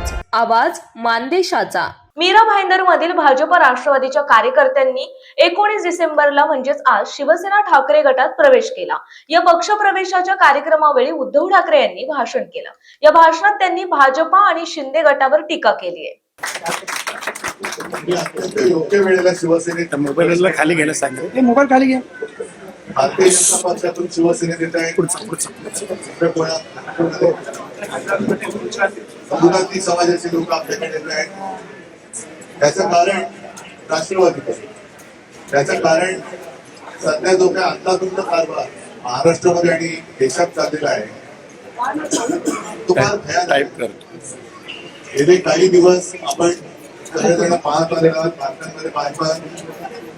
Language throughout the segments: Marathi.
न्यूज. आवाज मानदेशाचा. मीरा भाईंदर मधील भाजप राष्ट्रवादीच्या कार्यकर्त्यांनी एकोणीस डिसेंबरला म्हणजेच आज शिवसेना ठाकरे गटात प्रवेश केला. या पक्ष प्रवेशाच्या कार्यक्रमावेळी उद्धव ठाकरे यांनी भाषण केलं. या भाषणात त्यांनी भाजपा आणि शिंदे गटावर टीका केली आहे. मी अत्यंत योग्य वेळेला शिवसेनेत मोबाईलला खाली घ्यायला सांगितलं. मोबाईल खाली घ्या. भारतीय जनता पक्षातून शिवसेनेत येत आहे. गुजराती समाजाचे लोक आपल्याकडे येत आहेत. त्याचं कारण राष्ट्रवादी त्याचं कारण सध्या जो काय तुमचा कारभार महाराष्ट्रामध्ये आणि देशात चाललेला आहे तो फार भयानक गेले काही दिवस आपण सगळेजण पाहत आलेलो आहोत बातम्यांमध्ये पाहता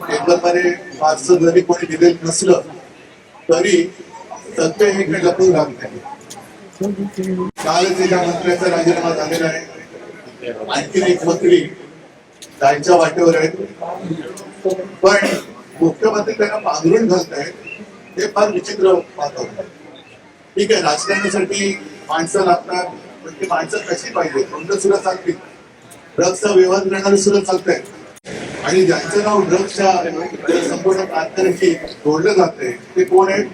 पेपरमध्ये फारसं जरी कोणी दिलेलं नसलं तरी सत्य हे काही लपून राहत नाही. कालच एका मंत्र्याचा राजीनामा झालेला आहे आणखीन एक मंत्री जायच्या वाटेवर आहेत. पण मुख्यमंत्री त्यांना पांघरून घालत आहेत हे फार विचित्र वातावरण ठीक आहे राजकारणासाठी माणसं लागतात पण ती माणसं कशी पाहिजे? कोणतं सुद्धा चालतील. ड्रग्सचा व्यवहार करणारे सुद्धा चालत आहेत आणि ज्यांचं नाव ड्रग्सच्या संपूर्ण कारखान्याशी जोडलं जाते ते कोण आहेत?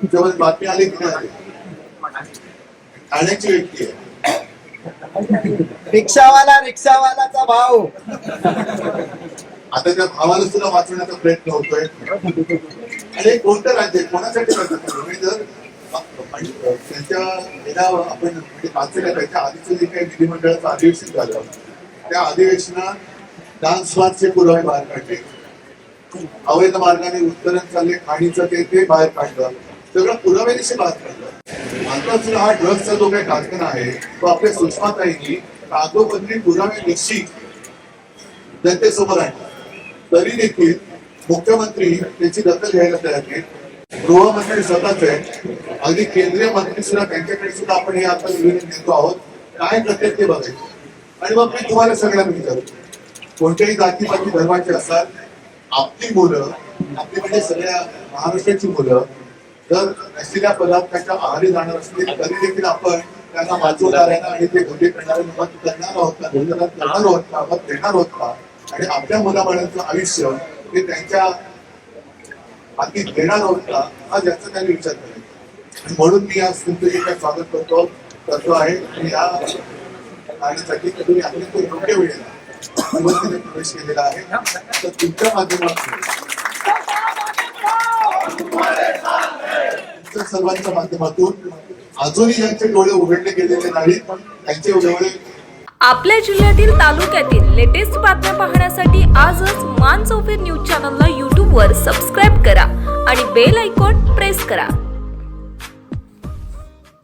तुमच्यामध्ये बातमी आली की नाही? ठाण्याची व्यक्ती आहे. रिक्षावाला रिक्षावालाचा भाव आता त्या भावाला सुद्धा वाचवण्याचा प्रयत्न होतोय. आणि कोणतं राज्य कोणासाठी जर आणि त्यांच्या आपण म्हणजे त्याच्या आधीचं जे काही विधिमंडळाचं अधिवेशन झालं त्या अधिवेशनात डान्स बारचे पुरावे बाहेर काढले. अवैध मार्गाने उत्तरण चालले खाणीचं ते ते बाहेर काढलं. सगळं पुराव्यानिशी बात करतात आता सुद्धा हा ड्रग्सचा जो काही कारखाना आहे तो आपल्या सुषमाताईंनी कागदोपत्री पुरावे निश्चित जनतेसमोर आणला. तरी देखील मुख्यमंत्री त्याची दखल घ्यायला तयार नाहीत. गृहमंत्री स्वतःच आहे अगदी केंद्रीय मंत्री सुद्धा त्यांच्याकडे सुद्धा आपण हे आता निवेदन देतो आहोत. काय करते ते बघायचं आणि मग मी तुम्हाला सगळ्यांना विचारतो कोणत्याही जातीपाती धर्माचे असाल आपली मुलं आपली म्हणजे सगळ्या महाराष्ट्राची मुलं जर नसलेल्या पदार्थाच्या आहारी जाणार असतील तरी देखील आपण त्यांना वाचवणाऱ्यांना आणि ते घोटे करणारे मत करणार आहोत का करणार आहोत का मत देणार आहोत का आणि आपल्या मुलाबाळांचं आयुष्य हे त्यांच्या हाती देणार आहोत का हा जास्त त्यांनी विचार करायचा आणि म्हणून मी आज तुमचं स्वागत करतो करतो आहे आणि या कार्यासाठी तुम्ही अत्यंत योग्य वेळेला प्रवेश केलेला आहे. तर तुमच्या माध्यमातून सर्वांच्या माध्यमातून अजूनही यांचे डोळे उघडले गेलेले नाहीत. त्यांचे डोळे आपल्या जिल्ह्यातील तालुक्यातील लेटेस्ट बातम्या पाहण्यासाठी आजच मान चौफेर न्यूज चॅनलला यूट्यूबवर सबस्क्राईब करा आणि बेल आयकॉन प्रेस करा.